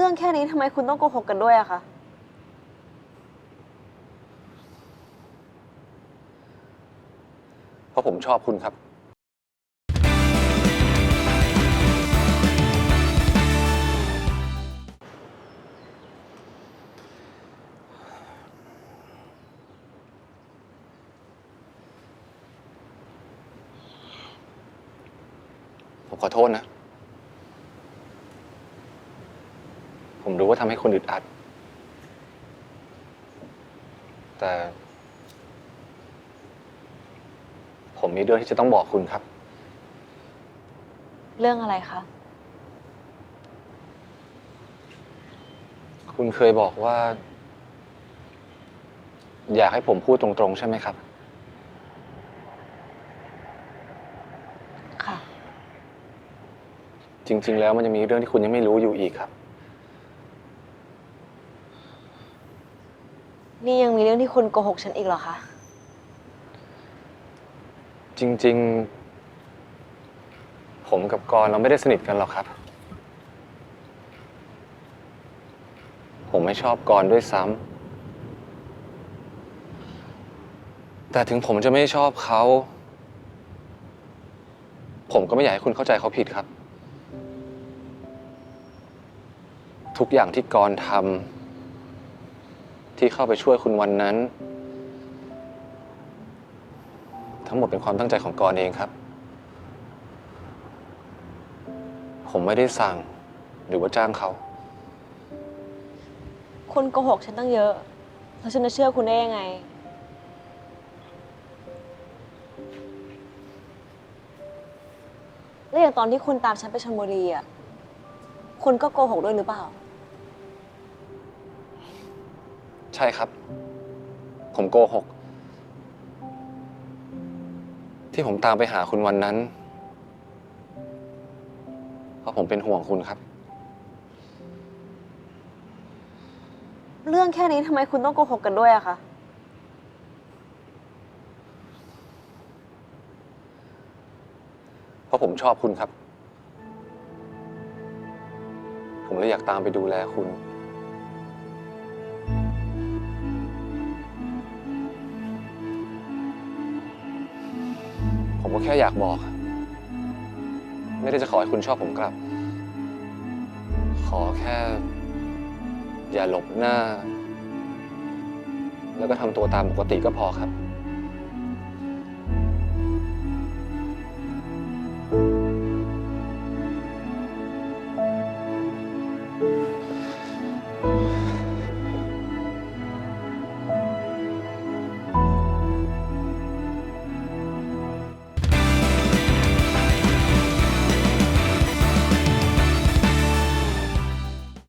เรื่องแค่นี้ทำไมคุณต้องโกหกกันด้วยอะคะ เพราะผมชอบคุณครับผมขอโทษนะ ผมรู้ว่าทำให้คนอึดอัด แต่ ผมมีเรื่องที่จะต้องบอกคุณครับ เรื่องอะไรคะ คุณเคยบอกว่า อยากให้ผมพูดตรงๆ ใช่ไหมครับ ค่ะ จริง ๆ แล้วมันจะมีเรื่องที่คุณยังไม่รู้อยู่อีกครับ นี่ยังมีเรื่องที่คุณโกหกฉันอีกเหรอคะ จริง ๆ ผมกับกรณ์เราไม่ได้สนิทกันหรอกครับ ผมไม่ชอบกรณ์ด้วยซ้ำแต่ถึงผมจะไม่ชอบเขา ผมก็ไม่อยากให้คุณเข้าใจเขาผิดครับ ทุกอย่างที่กรณ์ทำ ที่เข้าไปช่วยคุณวันนั้น ทั้งหมดเป็นความตั้งใจของกรเองครับ ผมไม่ได้สั่งหรือว่าจ้างเขา คุณโกหกฉันตั้งเยอะแล้วฉันจะเชื่อคุณได้ยังไง แล้วอย่างตอนที่คุณตามฉันไปชลบุรีอะ คุณก็โกหกด้วยหรือเปล่า ใช่ครับ ผมโกหก ที่ผมตามไปหาคุณวันนั้น เพราะผมเป็นห่วงคุณครับ เรื่องแค่นี้ทำไมคุณต้องโกหกกันด้วยอะคะ เพราะผมชอบคุณครับ ผมเลยอยากตามไปดูแลคุณ ผมก็แค่อยากบอก ไม่ได้จะขอให้คุณชอบผมกลับ ขอแค่ อย่าหลบหน้า แล้วก็ทำตัวตามปกติก็พอครับ